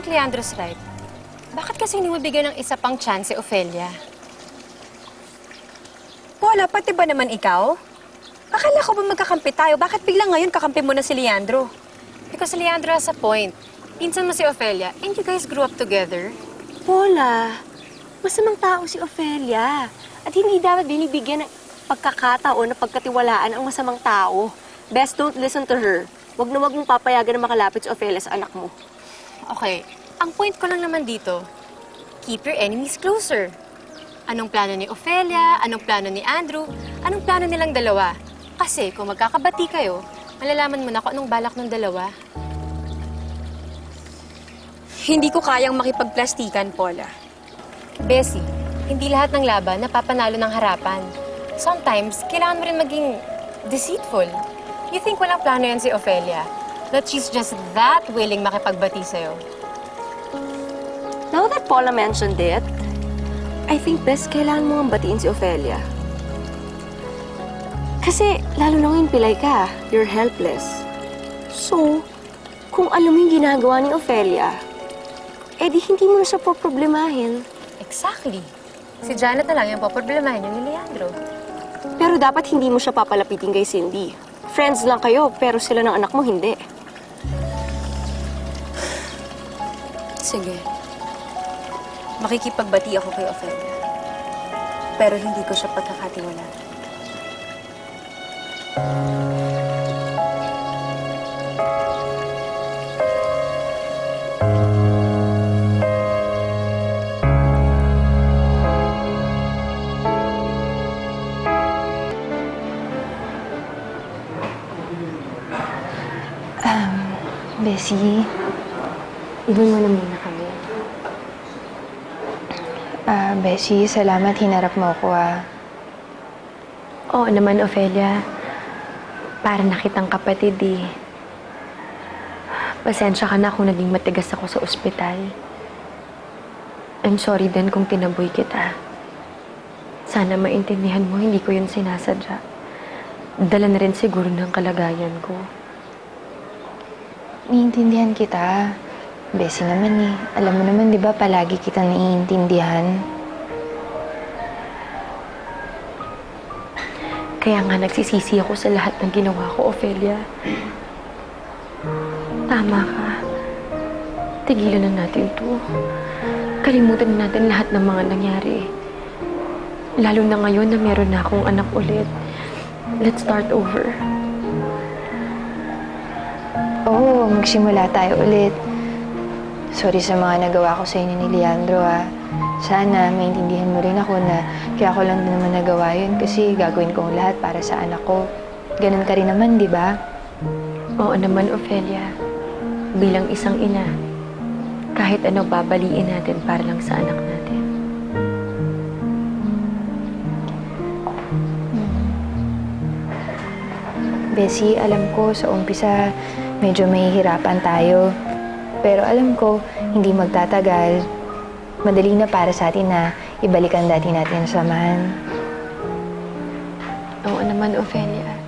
think Leandro's right. Bakit kasi hindi mo bigyan ng isa pang chance si Ophelia? Paula, pati ba naman ikaw? Akala ko ba magkakampi tayo? Bakit biglang ngayon kakampi mo na si Leandro? Because Leandro has a point. Pinsan mo si Ophelia, and you guys grew up together. Paula, masamang tao si Ophelia. At hindi dapat binibigyan ng pagkakataon na pagkatiwalaan ang masamang tao. Best don't listen to her. Huwag na huwag mong papayagan na makalapit si Ophelia sa anak mo. Okay, ang point ko lang naman dito, keep your enemies closer. Anong plano ni Ophelia? Anong plano ni Andrew? Anong plano nilang dalawa? Kasi kung magkakabati kayo, malalaman mo na kung anong balak ng dalawa. Hindi ko kayang makipagplastikan, Paula. Bessie, hindi lahat ng laban napapanalo ng harapan. Sometimes, kailangan mo rin maging deceitful. You think walang plano yan si Ophelia? That she's just that willing makipagbati sa'yo? Now that Paula mentioned it, I think best kailangan mo ang batiin si Ophelia. Kasi lalo na ngayon pilay ka, you're helpless. So, kung alam mo yung ginagawa ni Ophelia, edi hindi mo na siya poproblemahin. Exactly. Si Janet na lang yung poproblemahin yung ni Leandro. Pero dapat hindi mo siya papalapitin kay Cindy. Friends lang kayo, pero sila ng anak mo hindi. Sige. Makikipagbati ako kay Ophelia. Pero hindi ko siya pagkakatiwala. Bessie, iwan mo na muna kami. Ah, Bessie, salamat hinarap mo ako ah. Oo naman, Ophelia. Para nakitang kapatid eh. Pasensya ka na kung naging matigas ako sa ospital. I'm sorry din kung tinaboy kita. Sana maintindihan mo, hindi ko yun sinasadya. Dala na rin siguro ng kalagayan ko. Naiintindihan kita. Bessie naman eh. Alam mo naman, di ba, palagi kita naiintindihan. Kaya nga nagsisisi ako sa lahat ng ginawa ko, Ophelia. Tama ka. Tigilan na natin to. Kalimutan na natin lahat ng mga nangyari. Lalo na ngayon na meron na akong anak ulit. Let's start over. Oo, magsimula tayo ulit. Sorry sa mga nagawa ko sa inyo ni Leandro, ah. Sana maintindihan mo rin ako na kaya ko lang din naman nagawa yun kasi gagawin ko lahat para sa anak ko. Ganun ka rin naman, di ba? Oo naman, Ophelia. Bilang isang ina, kahit ano babaliin natin para lang sa anak natin. Bessie, alam ko sa umpisa medyo mahihirapan tayo. Pero alam ko, hindi magtatagal. Madali na para sa atin na ibalikan dati natin ang samahan. Oo naman, Ophelia.